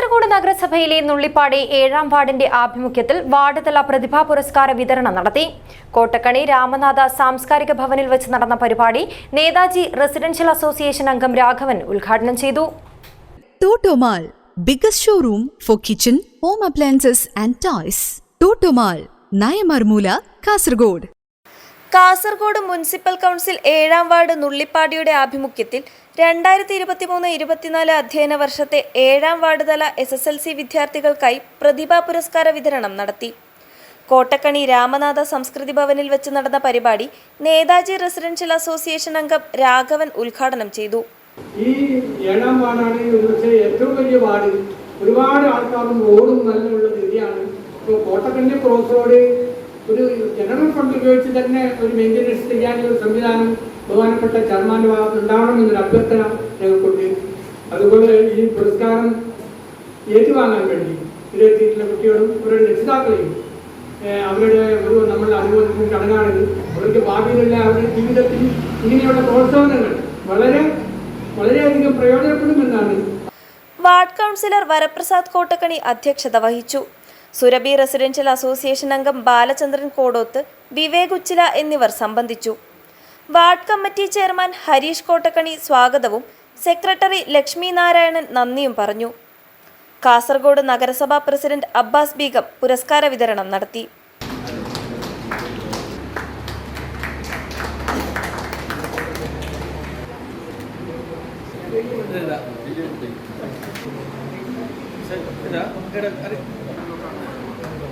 കാസർഗോഡ് നഗരസഭയിലെ നുള്ളിപ്പാടി ഏഴാം വാർഡിന്റെ ആഭിമുഖ്യത്തിൽ വാർഡ് തല പ്രതിഭാ പുരസ്കാര വിതരണം നടത്തി കോട്ടക്കണി രാമനാഥ സാംസ്കാരിക ഭവനിൽ വെച്ച് നടന്ന പരിപാടി നേതാജി റെസിഡൻഷ്യൽ അസോസിയേഷൻ അംഗം രാഘവൻ ഉദ്ഘാടനം ചെയ്തു ടോട്ടോമാൾ biggest showroom for kitchen home appliances and toys. ടോട്ടോമാൾ നയമർമൂല Kasargod. കാസർഗോഡ് മുനിസിപ്പൽ കൗൺസിൽ ഏഴാം വാർഡ് നുള്ളിപ്പാടിയുടെ ആഭിമുഖ്യത്തിൽ രണ്ടായിരത്തി ഇരുപത്തിമൂന്ന് ഇരുപത്തിനാല് അധ്യയന വർഷത്തെ ഏഴാം വാർഡ് തല എസ് എസ് എൽ സി വിദ്യാർത്ഥികൾക്കായി പ്രതിഭാ പുരസ്കാര വിതരണം നടത്തി. കോട്ടക്കണി രാമനാഥ സംസ്കൃതി ഭവനിൽ വെച്ച് നടന്ന പരിപാടി നേതാജി റെസിഡൻഷ്യൽ അസോസിയേഷൻ അംഗം രാഘവൻ ഉദ്ഘാടനം ചെയ്തു. ഈ ഏഴാം വാർഡാണ് ഏറ്റവും വലിയ വാർഡ്. ഒരുപാട് ആൾക്കാരും റോഡും നല്ല ഉള്ള ഏരിയയാണ് ഇപ്പോൾ കോട്ടക്കണ്ടി ക്രോസ് റോഡ് ഒരു ജനറൽ ഫണ്ട് ഉപയോഗിച്ച് തന്നെ ഒരു മെയിന്റനൻസ് ചെയ്യാൻ ഒരു സംവിധാനം ബഹുമാനപ്പെട്ട ചെയർമാന്റെ ഭാഗത്ത് ഉണ്ടാവണമെന്നൊരു അഭ്യർത്ഥന ഞങ്ങൾക്കുണ്ട്. അതുപോലെ ഈ പുരസ്കാരം ഏറ്റുവാങ്ങാൻ വേണ്ടി ഇരുപത്തിയെട്ടിലെ കുട്ടികളും അവരുടെ രക്ഷിതാക്കളെയും അവരുടെ ഒരു നമ്മൾ അനുഭവത്തിന് ചടങ്ങാണിത്. അവർക്ക് ഭാവിയിലുള്ള അവരുടെ ജീവിതത്തിൽ ഇങ്ങനെയുള്ള പ്രോത്സാഹനങ്ങൾ വളരെ വളരെയധികം പ്രയോജനപ്പെടുമെന്നാണ് വാർഡ് കൗൺസിലർ വരപ്രസാദ് കോട്ടക്കണി അധ്യക്ഷത വഹിച്ചു. സുരഭി റെസിഡൻഷ്യൽ അസോസിയേഷൻ അംഗം ബാലചന്ദ്രൻ കോടോത്ത് വിവേക് ഉച്ചില എന്നിവർ സംബന്ധിച്ചു. Ward committee chairman Harish Kottakkani സ്വാഗതവും സെക്രട്ടറി ലക്ഷ്മി നാരായണൻ നന്ദിയും പറഞ്ഞു. കാസർഗോഡ് നഗരസഭാ പ്രസിഡന്റ് അബ്ബാസ് ബീഗം പുരസ്കാര വിതരണം നടത്തി. ഇതാ ഇതാ, അത്. ഇതാ, അടിച്ചാ. Yes,